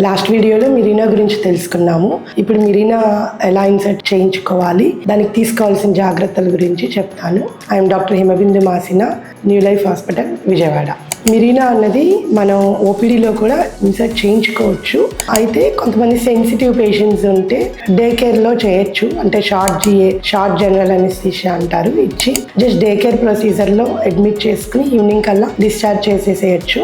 Last వీడియోలో మిరీనా గురించి తెలుసుకున్నాము. ఇప్పుడు మిరీనా ఎలా ఇన్సర్ట్ చేయించుకోవాలి దానికి తీసుకోవాల్సిన జాగ్రత్తల గురించి చెప్తాను. I'm doctor Himabindu Masina new life hospital Vijayawada. Mirena అన్నది మనం ఓపీడీలో కూడా ఇన్సర్ట్ చేయించుకోవచ్చు. అయితే కొంతమంది సెన్సిటివ్ పేషెంట్స్ ఉంటే డే కేర్లో చేయొచ్చు. అంటే short GA short general anaesthesia అంటారు ఇచ్చి. జస్ట్ డే కేర్ ప్రొసీజర్లో అడ్మిట్ చేసుకుని ఈవినింగ్ కల్లా డిశ్చార్జ్ చేసేసేయచ్చు.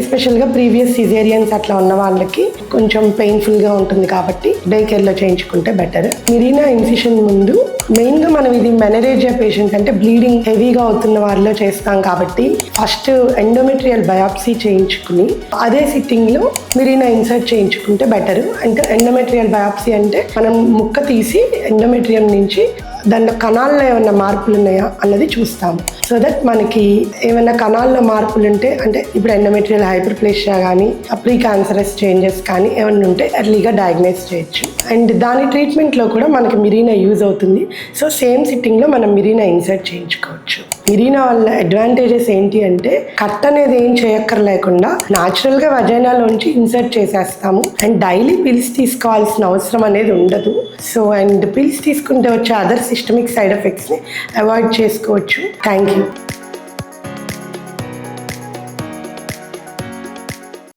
ఎస్పెషల్గా ప్రీవియస్ సిజేరియన్స్ అట్లా ఉన్న వాళ్ళకి కొంచెం పెయిన్ఫుల్గా ఉంటుంది కాబట్టి డే కేర్లో చేయించుకుంటే బెటర్ మిరీనా ఇన్సిషన్ ముందు మెయిన్గా మనం ఇది మెనరేజియా పేషెంట్ అంటే బ్లీడింగ్ హెవీగా అవుతున్న వారిలో చేస్తాం కాబట్టి ఫస్ట్ ఎండోమెట్రియల్ బయాప్సీ చేయించుకుని అదే సిట్టింగ్లో మిరీనా ఇన్సర్ట్ చేయించుకుంటే బెటర్ అంటే ఎండోమెట్రియల్ బయాప్సీ అంటే మనం ముక్క తీసి ఎండోమెట్రియం నుంచి దాంట్లో కణాల్లో ఏమైనా మార్పులు ఉన్నాయా అన్నది చూస్తాము. సో దట్ మనకి ఏమైనా కణాల్లో మార్పులు ఉంటే అంటే ఇప్పుడు ఎండోమెట్రియల్ హైపర్ప్లేషియా కానీ ప్రీ క్యాన్సరస్ చేంజెస్ కానీ ఏమైనా ఉంటే ఎర్లీగా డయాగ్నైజ్ చేయొచ్చు. అండ్ దాని ట్రీట్మెంట్లో కూడా మనకి మిరీనా యూజ్ అవుతుంది. సో సేమ్ సిట్టింగ్లో మనం మిరీనా ఇన్సర్ట్ చేయించుకోవచ్చు. మిరీనా వల్ల అడ్వాంటేజెస్ ఏంటి అంటే కట్ అనేది ఏం చేయక్కర్లేకుండా న్యాచురల్గా వజైనాలోంచి ఇన్సర్ట్ చేసేస్తాము. అండ్ డైలీ పిల్స్ తీసుకోవాల్సిన అవసరం అనేది ఉండదు. సో అండ్ పిల్స్ తీసుకుంటే వచ్చే అదర్ సిస్టమిక్ సైడ్ ఎఫెక్ట్స్ని అవాయిడ్ చేసుకోవచ్చు. Thank you